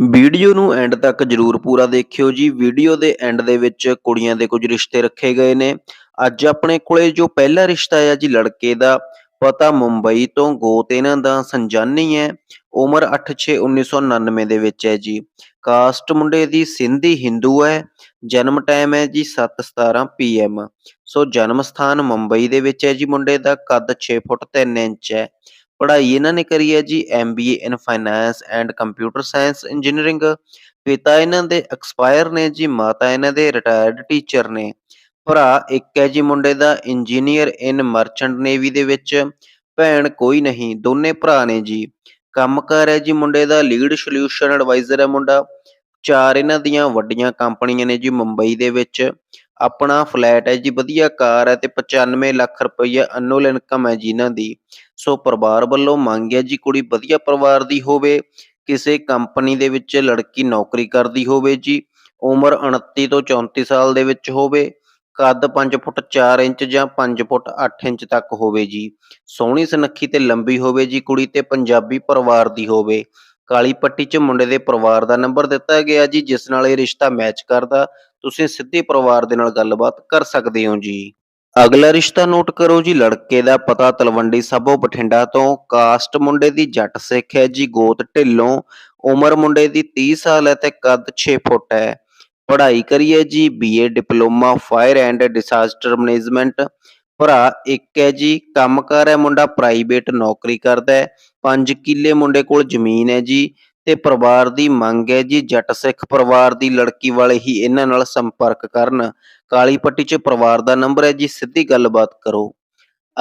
Video ਨੂੰ and ਤੱਕ ਜਰੂਰ ਪੂਰਾ ਦੇਖਿਓ ਜੀ। ਵੀਡੀਓ ਦੇ ਐਂਡ ਦੇ ਵਿੱਚ ਕੁੜੀਆਂ ਦੇ ਕੁਝ ਰਿਸ਼ਤੇ ਰੱਖੇ ਗਏ ਨੇ। ਅੱਜ ਆਪਣੇ ਕੋਲੇ ਜੋ ਪਹਿਲਾ ਰਿਸ਼ਤਾ ਹੈ ਜੀ, ਲੜਕੇ ਦਾ, ਪਤਾ ਮੁੰਬਈ ਤੋਂ ਗੋਤ ਇਹਨਾਂ ਦਾ, ਸੰਜਾਨੀ ਹੈ। ਉਮਰ 8/6/1999 ਦੇ ਵਿੱਚ ਹੈ ਜੀ। ਕਾਸਟ ਮੁੰਡੇ ਦੀ ਸਿੰਧੀ ਹਿੰਦੂ ਹੈ। ਜਨਮ ਟਾਈਮ ਹੈ ਜੀ 7:17 ਪੀਐਮ ਸੋ ਜਨਮ ਸਥਾਨ ਮੁੰਬਈ ਦੇ ਵਿੱਚ ਹੈ ਜੀ ਮੁੰਡੇ ਦਾ। ਕੱਦ 6 ਫੁੱਟ 3 ਇੰਚ ਹੈ। ਪੜ੍ਹਾਈ ਇਹਨਾਂ ਨੇ ਕਰੀ ਹੈ ਜੀ MBA in finance and computer science engineering ਪਿਤਾ ਇਹਨਾਂ ਦੇ ਐਕਸਪਾਇਰ ਨੇ ਜੀ, ਮਾਤਾ ਇਹਨਾਂ ਦੇ ਰਿਟਾਇਰਡ ਟੀਚਰ ਨੇ, ਭਰਾ ਇੱਕ ਹੈ ਜੀ ਮੁੰਡੇ ਦਾ ਇੰਜੀਨੀਅਰ ਇਨ ਮਰਚੈਂਟ ਨੇਵੀ ਦੇ ਵਿੱਚ, ਭੈਣ ਕੋਈ ਨਹੀਂ, ਦੋਨੇ ਭਰਾ ਨੇ ਜੀ, ਕੰਮਕਾਰ ਹੈ ਜੀ ਮੁੰਡੇ ਦਾ ਲੀਡ ਸੋਲੂਸ਼ਨ ਐਡਵਾਈਜ਼ਰ ਹੈ ਮੁੰਡਾ, ਚਾਰ ਇਹਨਾਂ ਦੀਆਂ ਵੱਡੀਆਂ ਕੰਪਨੀਆਂ ਨੇ ਜੀ ਮੁੰਬਈ ਦੇ ਵਿੱਚ, ਆਪਣਾ ਫਲੈਟ ਹੈ ਜੀ, ਵਧੀਆ ਕਾਰ ਹੈ ਤੇ 95 ਲੱਖ ਰੁਪਈਆ ਅਨੂਅਲ ਇਨਕਮ ਹੈ ਜੀ ਇਹਨਾਂ ਦੀ ਸੋ ਪਰਿਵਾਰ ਵੱਲੋਂ ਮੰਗ ਹੈ ਜੀ ਕੁੜੀ ਵਧੀਆ ਪਰਿਵਾਰ ਦੀ ਹੋਵੇ, ਕਿਸੇ ਕੰਪਨੀ ਦੇ ਵਿੱਚ ਲੜਕੀ ਨੌਕਰੀ ਕਰਦੀ ਹੋਵੇ ਜੀ, ਉਮਰ 29 ਤੋਂ 34 ਸਾਲ ਦੇ ਵਿੱਚ ਹੋਵੇ, ਕੱਦ 5 ਫੁੱਟ 4 ਇੰਚ ਜਾਂ 5 ਫੁੱਟ 8 ਇੰਚ ਤੱਕ ਹੋਵੇ ਜੀ, ਸੋਹਣੀ ਸੁਨੱਖੀ ਤੇ ਲੰਬੀ ਹੋਵੇ ਜੀ ਕੁੜੀ ਤੇ ਪੰਜਾਬੀ ਪਰਿਵਾਰ ਦੀ ਹੋਵੇ, ਕਾਲੀ ਪੱਟੀ 'ਚ ਮੁੰਡੇ ਦੇ ਪਰਿਵਾਰ ਦਾ ਨੰਬਰ ਦਿੱਤਾ ਗਿਆ ਜੀ, ਜਿਸ ਨਾਲ ਇਹ ਰਿਸ਼ਤਾ ਮੈਚ ਕਰਦਾ, ਤੁਸੀਂ ਸਿੱਧੇ ਪਰਿਵਾਰ ਦੇ ਨਾਲ ਗੱਲਬਾਤ ਕਰ ਸਕਦੇ ਹੋ ਜੀ। ਅਗਲਾ ਰਿਸ਼ਤਾ ਨੋਟ ਕਰੋ ਜੀ, ਲੜਕੇ ਦਾ ਪਤਾ ਤਲਵੰਡੀ ਸਾਬੋ ਬਠਿੰਡਾ ਤੋਂ। ਕਾਸਟ ਮੁੰਡੇ ਦੀ ਜੱਟ ਸਿੱਖ ਹੈ ਜੀ, ਗੋਤ ਢਿੱਲੋਂ। ਉਮਰ ਮੁੰਡੇ ਦੀ 30 ਸਾਲ ਹੈ ਤੇ ਕੱਦ 6 ਫੁੱਟ ਹੈ। ਪੜ੍ਹਾਈ ਕਰੀਏ ਜੀ BA diploma, fire and disaster management. ਭਰਾ ਇੱਕ ਹੈ ਜੀ, ਕੰਮਕਾਰ ਹੈ ਮੁੰਡਾ ਪ੍ਰਾਈਵੇਟ ਨੌਕਰੀ ਕਰਦਾ ਹੈ। 5 ਕਿੱਲੇ ਮੁੰਡੇ ਕੋਲ ਜ਼ਮੀਨ ਹੈ ਜੀ। ਤੇ ਪਰਿਵਾਰ ਦੀ ਮੰਗ ਹੈ ਜੀ, ਜੱਟ ਸਿੱਖ ਪਰਿਵਾਰ ਦੀ ਲੜਕੀ ਵਾਲੇ ਹੀ ਇਹਨਾਂ ਨਾਲ ਸੰਪਰਕ ਕਰਨ। ਕਾਲੀ ਪੱਟੀ 'ਚ ਪਰਿਵਾਰ ਦਾ ਨੰਬਰ ਹੈ ਜੀ, ਸਿੱਧੀ ਗੱਲਬਾਤ ਕਰੋ।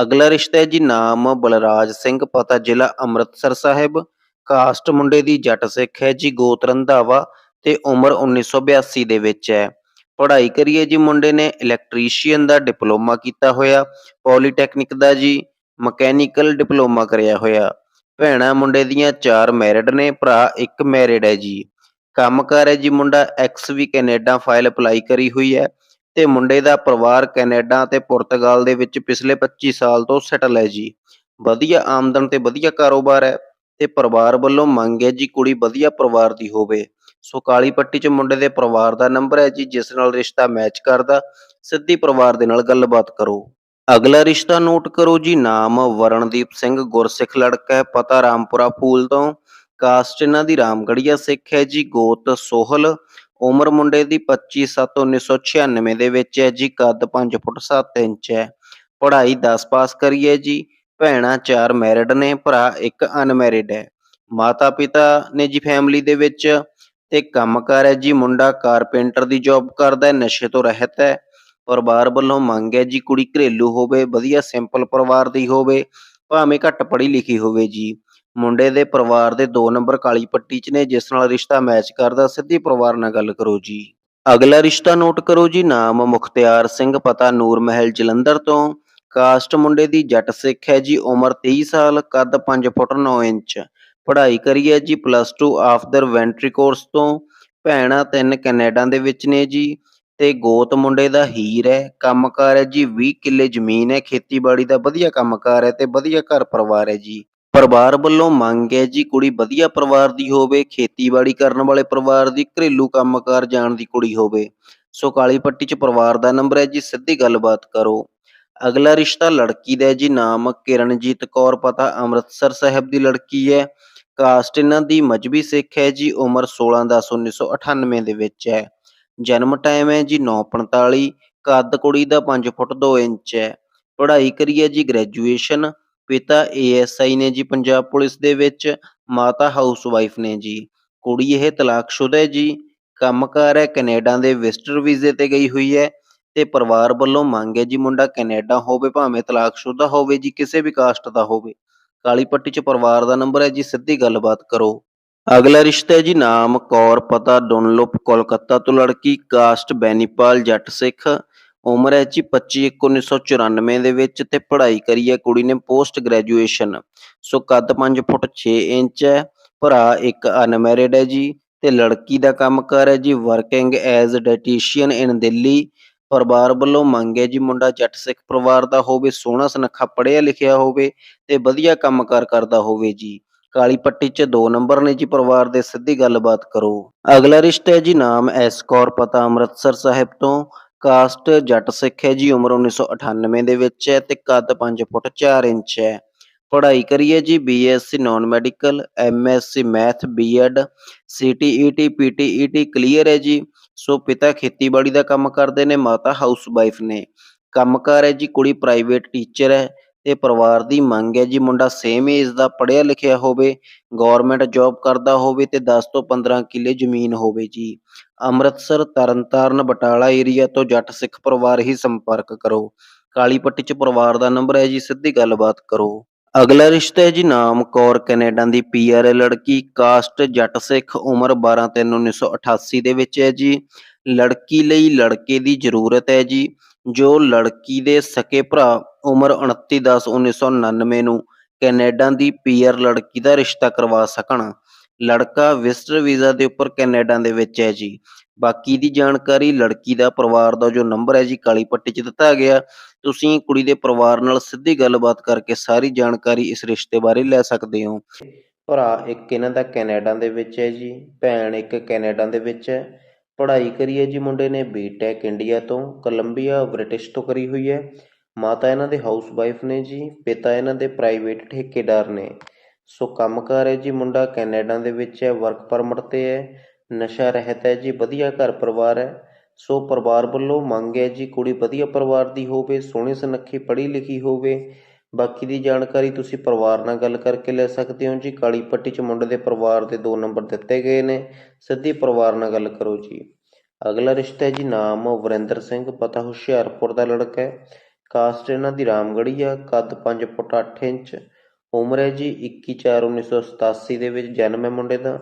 ਅਗਲਾ ਰਿਸ਼ਤਾ ਹੈ ਜੀ, ਨਾਮ ਬਲਰਾਜ ਸਿੰਘ, ਪਤਾ ਜ਼ਿਲ੍ਹਾ ਅੰਮ੍ਰਿਤਸਰ ਸਾਹਿਬ। ਕਾਸਟ ਮੁੰਡੇ ਦੀ ਜੱਟ ਸਿੱਖ ਹੈ ਜੀ ਗੋਤ ਰੰਧਾਵਾ ਤੇ ਉਮਰ 1982 ਦੇ ਵਿੱਚ ਹੈ। ਪੜ੍ਹਾਈ ਕਰੀਏ ਜੀ, ਮੁੰਡੇ ਨੇ ਇਲੈਕਟ੍ਰੀਸ਼ੀਅਨ ਦਾ ਡਿਪਲੋਮਾ ਕੀਤਾ ਹੋਇਆ, ਪੋਲੀਟੈਕਨਿਕ ਦਾ ਜੀ, ਮਕੈਨੀਕਲ ਡਿਪਲੋਮਾ ਕਰਿਆ ਹੋਇਆ। ਭੈਣਾਂ ਮੁੰਡੇ ਦੀਆਂ ਚਾਰ ਮੈਰਿਡ ਨੇ, ਭਰਾ ਇੱਕ ਮੈਰਿਡ ਹੈ ਜੀ। ਕੰਮਕਾਰ ਹੈ ਜੀ ਮੁੰਡਾ ਐਕਸ ਵੀ ਕੈਨੇਡਾ ਫਾਈਲ ਅਪਲਾਈ ਕਰੀ ਹੋਈ ਹੈ ਤੇ ਮੁੰਡੇ ਦਾ ਪਰਿਵਾਰ ਕੈਨੇਡਾ ਤੇ ਪੁਰਤਗਾਲ ਦੇ ਵਿੱਚ ਪਿਛਲੇ 25 ਸਾਲ ਤੋਂ ਸੈਟਲ ਹੈ ਜੀ। ਵਧੀਆ ਆਮਦਨ ਤੇ ਵਧੀਆ ਕਾਰੋਬਾਰ ਹੈ ਤੇ ਪਰਿਵਾਰ ਵੱਲੋਂ ਮੰਗ ਹੈ ਜੀ ਕੁੜੀ ਵਧੀਆ ਪਰਿਵਾਰ ਦੀ ਹੋਵੇ। ਸੋ ਕਾਲੀ ਪੱਟੀ 'ਚ ਮੁੰਡੇ ਦੇ ਪਰਿਵਾਰ ਦਾ ਨੰਬਰ ਹੈ ਜੀ, ਜਿਸ ਨਾਲ ਰਿਸ਼ਤਾ ਮੈਚ ਕਰਦਾ, ਸਿੱਧੀ ਪਰਿਵਾਰ ਦੇ ਨਾਲ ਗੱਲਬਾਤ ਕਰੋ। ਅਗਲਾ ਰਿਸ਼ਤਾ ਨੋਟ ਕਰੋ ਜੀ, ਨਾਮ ਵਰਣਦੀਪ ਸਿੰਘ, ਗੁਰਸਿੱਖ ਲੜਕਾ ਹੈ, ਪਤਾ ਰਾਮਪੁਰਾ ਫੂਲ ਤੋਂ। ਕਾਸਟ ਇਹਨਾਂ ਦੀ ਰਾਮਗੜੀਆ ਸਿੱਖ ਹੈ ਜੀ, ਗੋਤ ਸੋਹਲ। ਉਮਰ ਮੁੰਡੇ ਦੀ 25 7 1996 ਦੇ ਵਿੱਚ ਹੈ ਜੀ, ਕੱਦ 5 ਫੁੱਟ 7 ਇੰਚ ਹੈ। ਪੜ੍ਹਾਈ 10 ਪਾਸ ਕਰੀ ਹੈ ਜੀ, ਭੈਣਾਂ ਚਾਰ ਮੈਰਿਡ ਨੇ, ਭਰਾ ਇੱਕ ਅਨਮੈਰਿਡ ਹੈ। ਮਾਤਾ ਪਿਤਾ ਨੇ ਜੀ ਫੈਮਿਲੀ ਦੇ ਵਿੱਚ ਤੇ ਕੰਮਕਾਰ ਹੈ ਜੀ, ਮੁੰਡਾ ਕਾਰਪੈਂਟਰ ਦੀ ਜੌਬ ਕਰਦਾ ਹੈ, ਨਸ਼ੇ ਤੋਂ ਰਹਿਤ ਹੈ। ਪਰਿਵਾਰ ਵੱਲੋਂ ਮੰਗ ਹੈ ਜੀ ਕੁੜੀ ਘਰੇਲੂ ਹੋਵੇ, ਵਧੀਆ ਸਿੰਪਲ ਪਰਿਵਾਰ ਦੀ ਹੋਵੇ, ਭਾਵੇਂ ਘੱਟ ਪੜ੍ਹੀ ਲਿਖੀ ਹੋਵੇ ਜੀ। ਮੁੰਡੇ ਦੇ ਪਰਿਵਾਰ ਦੇ ਦੋ ਨੰਬਰ ਕਾਲੀ ਪੱਟੀ 'ਚ ਨੇ, ਜਿਸ ਨਾਲ ਰਿਸ਼ਤਾ ਮੈਚ ਕਰਦਾ, ਸਿੱਧੀ ਪਰਿਵਾਰ ਨਾਲ ਗੱਲ ਕਰੋ ਜੀ। ਅਗਲਾ ਰਿਸ਼ਤਾ ਨੋਟ ਕਰੋ ਜੀ, ਨਾਮ ਮੁਖਤਿਆਰ ਸਿੰਘ, ਪਤਾ ਨੂਰ ਮਹਿਲ, ਜਲੰਧਰ ਤੋਂ। ਕਾਸਟ ਮੁੰਡੇ ਦੀ ਜੱਟ ਸਿੱਖ ਹੈ ਜੀ, ਉਮਰ 23 ਸਾਲ, ਕੱਦ 5 ਫੁੱਟ 9 ਇੰਚ। ਪੜ੍ਹਾਈ ਕਰੀ ਹੈ ਜੀ ਪਲੱਸ 2 ਆਫਦਰ ਵੈਂਟਰੀ ਕੋਰਸ ਤੋਂ। ਭੈਣਾਂ ਤਿੰਨ ਕੈਨੇਡਾ ਦੇ ਵਿੱਚ ਨੇ ਜੀ। ਤੇ ਗੋਤ ਮੁੰਡੇ ਦਾ ਹੀਰ ਹੈ, ਕੰਮਕਾਰ ਹੈ ਜੀ 20 ਕਿੱਲੇ ਜ਼ਮੀਨ ਹੈ, ਖੇਤੀਬਾੜੀ ਦਾ ਵਧੀਆ ਕੰਮਕਾਰ ਹੈ ਤੇ ਵਧੀਆ ਘਰ ਪਰਿਵਾਰ ਹੈ ਜੀ। ਪਰਿਵਾਰ ਵੱਲੋਂ ਮੰਗ ਹੈ ਜੀ, ਕੁੜੀ ਵਧੀਆ ਪਰਿਵਾਰ ਦੀ ਹੋਵੇ, ਖੇਤੀਬਾੜੀ ਕਰਨ ਵਾਲੇ ਪਰਿਵਾਰ ਦੀ, ਘਰੇਲੂ ਕੰਮਕਾਰ ਜਾਣ ਦੀ ਕੁੜੀ ਹੋਵੇ। ਸੋ ਕਾਲੀ ਪੱਟੀ 'ਚ ਪਰਿਵਾਰ ਦਾ ਨੰਬਰ ਹੈ ਜੀ, ਸਿੱਧੀ ਗੱਲਬਾਤ ਕਰੋ। ਅਗਲਾ ਰਿਸ਼ਤਾ ਲੜਕੀ ਦਾ ਹੈ ਜੀ, ਨਾਮ ਕਿਰਨਜੀਤ ਕੌਰ, ਪਤਾ ਅੰਮ੍ਰਿਤਸਰ ਸਾਹਿਬ ਦੀ ਲੜਕੀ ਹੈ। ਕਾਸਟ ਇਹਨਾਂ ਦੀ ਮਜਬੀ ਸਿੱਖ ਹੈ ਜੀ, ਉਮਰ 16 10 1998 ਦੇ ਵਿੱਚ ਹੈ। ਜਨਮ ਟਾਈਮ ਹੈ ਜੀ 9:45 ਕੱਦ ਕੁੜੀ ਦਾ 5 ਫੁੱਟ 2 ਇੰਚ ਹੈ। ਪੜ੍ਹਾਈ ਕਰੀ ਹੈ ਜੀ ਗ੍ਰੈਜੂਏਸ਼ਨ ਪਿਤਾ ਏਐਸਆਈ ਨੇ ਜੀ ਪੰਜਾਬ ਪੁਲਿਸ ਦੇ ਵਿੱਚ, ਮਾਤਾ ਹਾਊਸਵਾਈਫ ਨੇ ਜੀ। ਕੁੜੀ ਇਹ ਤਲਾਕਸ਼ੁਦਾ ਹੈ ਜੀ, ਕੰਮਕਾਰ ਹੈ ਕੈਨੇਡਾ ਦੇ ਵਿਜ਼ਟਰ ਵੀਜ਼ੇ ਤੇ ਗਈ ਹੋਈ ਹੈ ਤੇ ਪਰਿਵਾਰ ਵੱਲੋਂ ਮੰਗ ਹੈ ਜੀ ਮੁੰਡਾ ਕੈਨੇਡਾ ਹੋਵੇ, ਭਾਵੇਂ ਤਲਾਕਸ਼ੁਦਾ ਹੋਵੇ ਜੀ, ਕਿਸੇ ਵੀ ਕਾਸਟ ਦਾ ਹੋਵੇ। ਕਾਲੀ ਪੱਟੀ 'ਚ ਪਰਿਵਾਰ ਦਾ ਨੰਬਰ ਹੈ ਜੀ, ਸਿੱਧੀ ਗੱਲਬਾਤ ਕਰੋ। ਅਗਲਾ ਰਿਸ਼ਤਾ ਹੈ ਜੀ ਨਾਮ ਕੌਰ, ਪਤਾ ਡੁਨਲੋਪ, ਕੋਲਕਾਤਾ ਤੋਂ ਲੜਕੀ ਕਾਸਟ ਬੈਨੀਪਾਲ ਜੱਟ ਸਿੱਖ। ਉਮਰ ਹੈ ਜੀ 25 1994 ਦੇ ਵਿੱਚ ਤੇ ਪੜ੍ਹਾਈ ਕਰੀ ਹੈ ਕੁੜੀ ਨੇ ਪੋਸਟ ਗ੍ਰੈਜੂਏਸ਼ਨ। ਸੋ ਕੱਦ 5 ਫੁੱਟ 6 ਇੰਚ ਹੈ, ਭਰਾ ਇੱਕ ਅਨਮੈਰਿਡ ਹੈ ਜੀ ਤੇ ਲੜਕੀ ਦਾ ਕੰਮਕਾਰ ਹੈ ਜੀ working as dietician in Delhi. ਪਰਿਵਾਰ ਵੱਲੋਂ ਮੰਗ ਹੈ ਜੀ ਮੁੰਡਾ ਜੱਟ ਸਿੱਖ ਪਰਿਵਾਰ ਦਾ ਹੋਵੇ, ਸੋਹਣਾ ਸੁਨੱਖਾ ਪੜ੍ਹਿਆ ਲਿਖਿਆ ਹੋਵੇ ਤੇ ਵਧੀਆ ਕੰਮਕਾਰ ਕਰਦਾ ਹੋਵੇ ਜੀ। ਕਾਲੀ ਪੱਟੀ 'ਚ ਦੋ ਨੰਬਰ ਨੇ ਜੀ ਪਰਿਵਾਰ ਦੇ, ਸਿੱਧੀ ਗੱਲਬਾਤ ਕਰੋ। ਅਗਲਾ ਰਿਸ਼ਤਾ ਹੈ ਜੀ ਨਾਮ ਐਸ ਕੌਰ, ਪਤਾ ਅੰਮ੍ਰਿਤਸਰ ਸਾਹਿਬ ਤੋਂ। ਕਾਸਟ ਜੱਟ ਸਿੱਖ ਹੈ ਜੀ, ਉਮਰ 1998 ਦੇ ਵਿੱਚ ਹੈ ਤੇ ਕੱਦ 5 ਫੁੱਟ 4 ਇੰਚ ਹੈ। ਪੜ੍ਹਾਈ ਕਰੀਏ ਜੀ, BSc non medical MSc math, BEd, CTET, PTET clear ਹੈ ਜੀ। ਸੋ ਪਿਤਾ ਖੇਤੀਬਾੜੀ ਦਾ ਕੰਮ ਕਰਦੇ ਨੇ, ਮਾਤਾ ਹਾਊਸ ਵਾਈਫ ਨੇ। ਕੰਮਕਾਰ ਹੈ ਜੀ, ਕੁੜੀ ਪ੍ਰਾਈਵੇਟ ਟੀਚਰ ਹੈ। ਤੇ ਪਰਿਵਾਰ ਦੀ ਮੰਗ ਹੈ ਜੀ। ਮੁੰਡਾ ਸੇਮ ਏਜ ਦਾ ਪੜ੍ਹਿਆ ਲਿਖਿਆ ਹੋਵੇ ਗਵਰਨਮੈਂਟ ਜੌਬ ਕਰਦਾ ਹੋਵੇ ਤੇ 10 ਤੋਂ 15 ਕਿੱਲੇ ਜ਼ਮੀਨ ਹੋਵੇ ਜੀ। ਅੰਮ੍ਰਿਤਸਰ, ਤਰਨਤਾਰਨ, ਬਟਾਲਾ ਏਰੀਆ ਤੋਂ ਜੱਟ ਸਿੱਖ ਪਰਿਵਾਰ ਹੀ ਸੰਪਰਕ ਕਰੋ। ਕਾਲੀ ਪੱਟੀ 'ਚ ਪਰਿਵਾਰ ਦਾ ਨੰਬਰ ਹੈ ਜੀ, ਸਿੱਧੀ ਗੱਲਬਾਤ ਕਰੋ। ਅਗਲਾ ਰਿਸ਼ਤਾ ਹੈ ਜੀ, ਨਾਮ ਕੌਰ, ਕੈਨੇਡਾ ਦੀ ਪੀਆਰ ਲੜਕੀ ਕਾਸਟ ਜੱਟ ਸਿੱਖ, ਉਮਰ 12 3 1988 ਦੇ ਵਿੱਚ ਹੈ ਜੀ। ਲੜਕੀ ਲਈ ਲੜਕੇ ਦੀ ਜ਼ਰੂਰਤ ਹੈ ਜੀ। ਜੋ ਲੜਕੀ ਦੇ ਸਕੇ ਭਰਾ ਉਮਰ 29 10 1999 ਨੂੰ ਕੈਨੇਡਾ ਦੀ ਪੀਆਰ ਲੜਕੀ ਦਾ ਰਿਸ਼ਤਾ ਕਰਵਾ ਸਕਣ। ਲੜਕਾ ਵਿਜ਼ਟਰ ਵੀਜ਼ਾ ਦੇ ਉੱਪਰ ਕੈਨੇਡਾ ਦੇ ਵਿੱਚ ਹੈ ਜੀ। ਬਾਕੀ ਦੀ ਜਾਣਕਾਰੀ ਲੜਕੀ ਦਾ ਪਰਿਵਾਰ ਦਾ ਜੋ ਨੰਬਰ ਹੈ ਜੀ, ਕਾਲੀ ਪੱਟੀ 'ਚ ਦਿੱਤਾ ਗਿਆ। ਤੁਸੀਂ ਕੁੜੀ ਦੇ ਪਰਿਵਾਰ ਨਾਲ ਸਿੱਧੀ ਗੱਲਬਾਤ ਕਰਕੇ ਸਾਰੀ ਜਾਣਕਾਰੀ ਇਸ ਰਿਸ਼ਤੇ ਬਾਰੇ ਲੈ ਸਕਦੇ ਹੋ। ਭਰਾ ਇੱਕ ਇਹਨਾਂ ਦਾ ਕੈਨੇਡਾ ਦੇ ਵਿੱਚ ਹੈ ਜੀ, ਭੈਣ ਇੱਕ ਕੈਨੇਡਾ ਦੇ ਵਿੱਚ ਹੈ। ਪੜ੍ਹਾਈ ਕਰੀ ਹੈ ਜੀ ਮੁੰਡੇ ਨੇ ਬੀਟੈਕ ਇੰਡੀਆ ਤੋਂ ਕੋਲੰਬੀਆ ਬ੍ਰਿਟਿਸ਼ ਤੋਂ ਕਰੀ ਹੋਈ ਹੈ। ਮਾਤਾ ਇਹਨਾਂ ਦੇ ਹਾਊਸ ਵਾਈਫ ਨੇ ਜੀ, ਪਿਤਾ ਇਹਨਾਂ ਦੇ ਪ੍ਰਾਈਵੇਟ ਠੇਕੇਦਾਰ ਨੇ। ਸੋ ਕੰਮਕਾਰ ਹੈ ਜੀ ਮੁੰਡਾ ਕੈਨੇਡਾ ਦੇ ਵਿੱਚ ਹੈ ਵਰਕ ਪਰਮਿਟ ਤੇ ਹੈ, ਨਸ਼ਾ ਰਹਿਤ ਹੈ ਜੀ, ਵਧੀਆ ਘਰ ਪਰਿਵਾਰ ਹੈ। ਸੋ ਪਰਿਵਾਰ ਵੱਲੋਂ ਮੰਗ ਹੈ ਜੀ ਕੁੜੀ ਵਧੀਆ ਪਰਿਵਾਰ ਦੀ ਹੋਵੇ, ਸੋਹਣੀ ਸੁਨੱਖੀ ਪੜ੍ਹੀ ਲਿਖੀ ਹੋਵੇ। ਬਾਕੀ ਦੀ ਜਾਣਕਾਰੀ ਤੁਸੀਂ ਪਰਿਵਾਰ ਨਾਲ ਗੱਲ ਕਰਕੇ ਲੈ ਸਕਦੇ ਹੋ ਜੀ। ਕਾਲੀ ਪੱਟੀ 'ਚ ਮੁੰਡੇ ਦੇ ਪਰਿਵਾਰ ਦੇ ਦੋ ਨੰਬਰ ਦਿੱਤੇ ਗਏ ਨੇ। ਸਿੱਧੀ ਪਰਿਵਾਰ ਨਾਲ ਗੱਲ ਕਰੋ ਜੀ। ਅਗਲਾ ਰਿਸ਼ਤਾ ਹੈ ਜੀ, ਨਾਮ ਵਰਿੰਦਰ ਸਿੰਘ, ਪਤਾ ਹੁਸ਼ਿਆਰਪੁਰ ਦਾ ਲੜਕਾ ਹੈ। ਕਾਸਟ ਇਹਨਾਂ ਦੀ ਰਾਮਗੜੀ ਆ, ਕੱਦ 5 ਫੁੱਟ 8 ਇੰਚ। ਉਮਰ ਹੈ ਜੀ 21 4 1987 ਦੇ ਵਿੱਚ ਜਨਮ ਹੈ ਮੁੰਡੇ ਦਾ।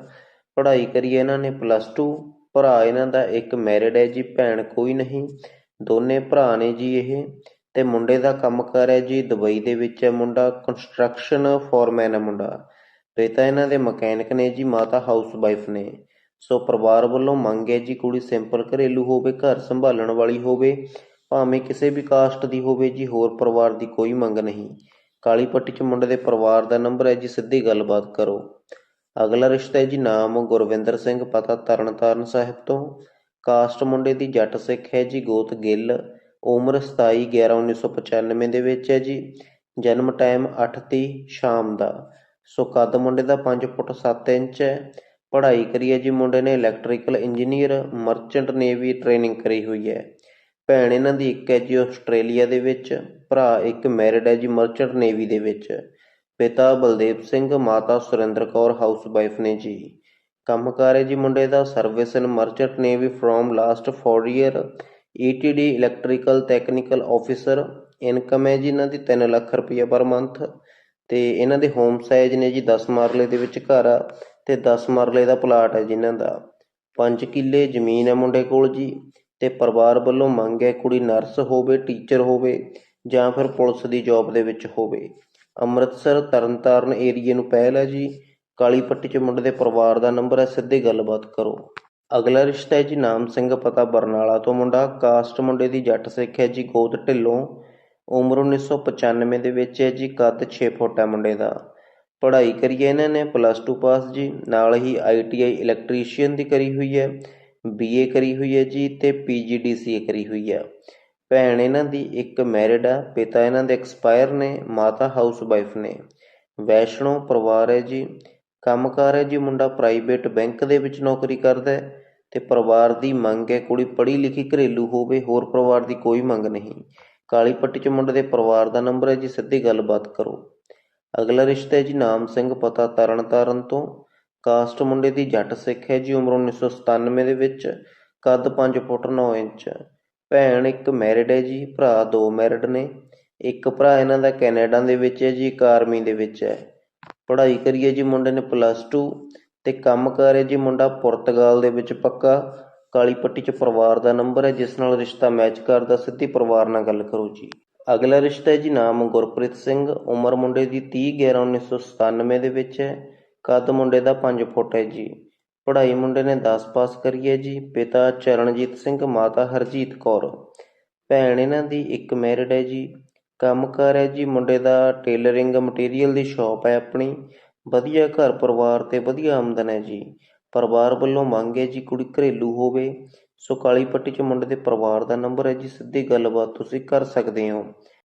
ਪੜ੍ਹਾਈ ਕਰੀ ਇਹਨਾਂ ਨੇ ਪਲੱਸ 2 ਭਰਾ ਇਹਨਾਂ ਦਾ ਇੱਕ ਮੈਰਿਡ ਹੈ ਜੀ, ਭੈਣ ਕੋਈ ਨਹੀਂ। ਦੋਨੇ ਭਰਾ ਨੇ ਜੀ ਇਹ। ਤੇ ਮੁੰਡੇ ਦਾ ਕੰਮਕਾਰ ਹੈ ਜੀ, ਦੁਬਈ ਦੇ ਵਿੱਚ ਹੈ ਮੁੰਡਾ ਕੰਸਟਰਕਸ਼ਨ ਫੋਰਮੈਨ ਹੈ ਮੁੰਡਾ। ਪਿਤਾ ਇਹਨਾਂ ਦੇ ਮਕੈਨਿਕ ਨੇ ਜੀ, ਮਾਤਾ ਹਾਊਸ ਵਾਈਫ ਨੇ। ਸੋ ਪਰਿਵਾਰ ਵੱਲੋਂ ਮੰਗ ਹੈ ਜੀ, ਕੁੜੀ ਸਿੰਪਲ ਘਰੇਲੂ ਹੋਵੇ, ਘਰ ਸੰਭਾਲਣ ਵਾਲੀ ਹੋਵੇ, ਭਾਵੇਂ ਕਿਸੇ ਵੀ ਕਾਸਟ ਦੀ ਹੋਵੇ ਜੀ, ਹੋਰ ਪਰਿਵਾਰ ਦੀ ਕੋਈ ਮੰਗ ਨਹੀਂ। ਕਾਲੀ ਪੱਟੀ 'ਚ ਮੁੰਡੇ ਦੇ ਪਰਿਵਾਰ ਦਾ ਨੰਬਰ ਹੈ ਜੀ, ਸਿੱਧੀ ਗੱਲਬਾਤ ਕਰੋ। ਅਗਲਾ ਰਿਸ਼ਤਾ ਹੈ ਜੀ, ਨਾਮ ਗੁਰਵਿੰਦਰ ਸਿੰਘ, ਪਤਾ ਤਰਨਤਾਰਨ ਸਾਹਿਬ ਤੋਂ। ਕਾਸਟ ਮੁੰਡੇ ਦੀ ਜੱਟ ਸਿੱਖ ਹੈ ਜੀ, ਗੋਤ ਗਿੱਲ। ਉਮਰ 27 11 1995 ਦੇ ਵਿੱਚ ਹੈ ਜੀ। ਜਨਮ ਟਾਈਮ 8:30 ਸ਼ਾਮ ਦਾ। ਸੋ ਕੱਦ ਮੁੰਡੇ ਦਾ 5 ਫੁੱਟ 7 ਇੰਚ ਹੈ। ਪੜ੍ਹਾਈ ਕਰੀ ਹੈ ਜੀ ਮੁੰਡੇ ਨੇ। Electrical engineer merchant navy training ਕਰੀ ਹੋਈ ਹੈ। ਭੈਣ ਇਹਨਾਂ ਦੀ ਇੱਕ ਹੈ ਜੀ ਆਸਟ੍ਰੇਲੀਆ ਦੇ ਵਿੱਚ। ਭਰਾ ਇੱਕ ਮੈਰਿਡ ਹੈ ਜੀ ਮਰਚੈਂਟ ਨੇਵੀ ਦੇ ਵਿੱਚ। ਪਿਤਾ ਬਲਦੇਵ ਸਿੰਘ, ਮਾਤਾ ਸੁਰਿੰਦਰ ਕੌਰ ਹਾਊਸ ਵਾਈਫ ਨੇ ਜੀ। ਕੰਮਕਾਰ ਹੈ ਜੀ ਮੁੰਡੇ ਦਾ। Service in merchant navy from last 4 year ETD electrical technical officer income ਹੈ ਜੀ ਇਹਨਾਂ ਦੀ 3 ਲੱਖ ਰੁਪਈਆ ਪਰ ਮੰਥ ਤੇ ਇਹਨਾਂ ਦੇ ਹੋਮ ਸਾਈਜ਼ ਨੇ ਜੀ 10 ਮਰਲੇ ਦੇ ਵਿੱਚ ਘਰ ਆ ਤੇ 10 ਮਰਲੇ ਦਾ ਪਲਾਟ ਹੈ ਜਿਨ੍ਹਾਂ ਦਾ। 5 ਕਿੱਲੇ ਜ਼ਮੀਨ ਹੈ ਮੁੰਡੇ ਕੋਲ ਜੀ ਤੇ ਪਰਿਵਾਰ ਵੱਲੋਂ ਮੰਗ ਹੈ ਕੁੜੀ ਨਰਸ ਹੋਵੇ ਟੀਚਰ ਹੋਵੇ ਜਾਂ ਫਿਰ ਪੁਲਿਸ ਦੀ ਜੌਬ ਦੇ ਵਿੱਚ ਹੋਵੇ। ਅੰਮ੍ਰਿਤਸਰ ਤਰਨਤਾਰਨ ਏਰੀਏ ਨੂੰ ਪਹਿਲ ਹੈ ਜੀ। ਕਾਲੀ ਪੱਟੀ 'ਚ ਮੁੰਡੇ ਦੇ ਪਰਿਵਾਰ ਦਾ ਨੰਬਰ ਹੈ, ਸਿੱਧੇ ਗੱਲਬਾਤ ਕਰੋ। ਅਗਲਾ ਰਿਸ਼ਤਾ ਹੈ ਜੀ ਨਾਮ ਸਿੰਘ ਪਤਾ ਬਰਨਾਲਾ ਤੋਂ ਮੁੰਡਾ। ਕਾਸਟ ਮੁੰਡੇ ਦੀ ਜੱਟ ਸਿੱਖ ਹੈ ਜੀ ਗੋਤ ਢਿੱਲੋਂ। ਉਮਰ 1995 ਦੇ ਵਿੱਚ ਹੈ ਜੀ, ਕੱਦ 6 ਫੁੱਟ ਹੈ ਮੁੰਡੇ ਦਾ। ਪੜ੍ਹਾਈ ਕਰੀ ਹੈ ਇਹਨਾਂ ਨੇ, ਪਲੱਸ 2 ਪਾਸ ਜੀ। ਨਾਲ ਹੀ ਆਈਟੀਆਈ ਇਲੈਕਟ੍ਰੀਸ਼ੀਅਨ ਦੀ ਕਰੀ ਹੋਈ ਹੈ। ਬੀਏ ਕਰੀ ਹੋਈ ਹੈ ਜੀ ਤੇ ਪੀਜੀਡੀਸੀਏ ਕਰੀ ਹੋਈ ਹੈ। ਭੈਣ ਇਹਨਾਂ ਦੀ ਇੱਕ ਮੈਰਿਡ ਆ, ਪਿਤਾ ਇਹਨਾਂ ਦੇ ਐਕਸਪਾਇਰ ਨੇ, ਮਾਤਾ ਹਾਊਸ ਵਾਈਫ ਨੇ। ਵੈਸ਼ਨੋ ਪਰਿਵਾਰ ਹੈ ਜੀ। ਕੰਮਕਾਰ ਹੈ ਜੀ, ਮੁੰਡਾ ਪ੍ਰਾਈਵੇਟ ਬੈਂਕ ਦੇ ਵਿੱਚ ਨੌਕਰੀ ਕਰਦਾ ਹੈ। ਅਤੇ ਪਰਿਵਾਰ ਦੀ ਮੰਗ ਹੈ, ਕੁੜੀ ਪੜ੍ਹੀ ਲਿਖੀ ਘਰੇਲੂ ਹੋਵੇ, ਹੋਰ ਪਰਿਵਾਰ ਦੀ ਕੋਈ ਮੰਗ ਨਹੀਂ। ਕਾਲੀ ਪੱਟੀ 'ਚ ਮੁੰਡੇ ਦੇ ਪਰਿਵਾਰ ਦਾ ਨੰਬਰ ਹੈ ਜੀ, ਸਿੱਧੀ ਗੱਲਬਾਤ ਕਰੋ। ਅਗਲਾ ਰਿਸ਼ਤਾ ਹੈ ਜੀ, ਨਾਮ ਸਿੰਘ, ਪਤਾ ਤਰਨਤਾਰਨ ਤੋਂ। ਕਾਸਟ ਮੁੰਡੇ ਦੀ ਜੱਟ ਸਿੱਖ ਹੈ ਜੀ, ਉਮਰ 1997 ਦੇ ਵਿੱਚ, ਕੱਦ 5 ਫੁੱਟ 9 ਇੰਚ। ਭੈਣ ਇੱਕ ਮੈਰਿਡ ਹੈ ਜੀ, ਭਰਾ ਦੋ ਮੈਰਿਡ ਨੇ। ਇੱਕ ਭਰਾ ਇਹਨਾਂ ਦਾ ਕੈਨੇਡਾ ਦੇ ਵਿੱਚ ਹੈ ਜੀ, ਇੱਕ ਆਰਮੀ ਦੇ ਵਿੱਚ ਹੈ। ਪੜ੍ਹਾਈ ਕਰੀਏ ਜੀ, ਮੁੰਡੇ ਨੇ ਪਲੱਸ 2 ਅਤੇ ਕੰਮ ਕਰ ਹੈ ਜੀ ਮੁੰਡਾ ਪੁਰਤਗਾਲ ਦੇ ਵਿੱਚ ਪੱਕਾ, ਕਾਲੀ ਪੱਟੀ 'ਚ ਪਰਿਵਾਰ ਦਾ ਨੰਬਰ ਹੈ, ਜਿਸ ਨਾਲ ਰਿਸ਼ਤਾ ਮੈਚ ਕਰਦਾ, ਸਿੱਧੀ ਪਰਿਵਾਰ ਨਾਲ ਗੱਲ ਕਰੋ ਜੀ। ਅਗਲਾ ਰਿਸ਼ਤਾ ਹੈ ਜੀ ਨਾਮ ਗੁਰਪ੍ਰੀਤ ਸਿੰਘ, ਉਮਰ ਮੁੰਡੇ ਦੀ 30 11 1997 ਦੇ ਵਿੱਚ ਹੈ, ਕੱਦ ਮੁੰਡੇ ਦਾ 5 ਫੁੱਟ ਹੈ ਜੀ। ਪੜ੍ਹਾਈ ਮੁੰਡੇ ਨੇ 10 ਪਾਸ ਕਰੀ ਹੈ ਜੀ, ਪਿਤਾ ਚਰਨਜੀਤ ਸਿੰਘ, ਮਾਤਾ ਹਰਜੀਤ ਕੌਰ। ਭੈਣ ਇਹਨਾਂ ਦੀ ਇੱਕ ਮੈਰਿਡ ਹੈ ਜੀ। ਕੰਮ ਕੰਮਕਾਰ ਹੈ ਜੀ ਮੁੰਡੇ ਦਾ ਟੇਲਰਿੰਗ ਮਟੀਰੀਅਲ ਦੀ ਸ਼ਾਪ ਹੈ ਆਪਣੀ ਵਧੀਆ ਘਰ ਪਰਿਵਾਰ ਤੇ ਵਧੀਆ ਆਮਦਨ ਹੈ ਜੀ। ਪਰਿਵਾਰ ਵੱਲੋਂ ਮੰਗ ਹੈ ਜੀ ਕੁੜੀ ਘਰੇਲੂ ਹੋਵੇ, ਸੋ ਕਾਲੀ ਪੱਟੀ 'ਚ ਮੁੰਡੇ ਦੇ ਪਰਿਵਾਰ ਦਾ ਨੰਬਰ ਹੈ ਜੀ, ਸਿੱਧੀ ਗੱਲਬਾਤ ਤੁਸੀਂ ਕਰ ਸਕਦੇ ਹੋ।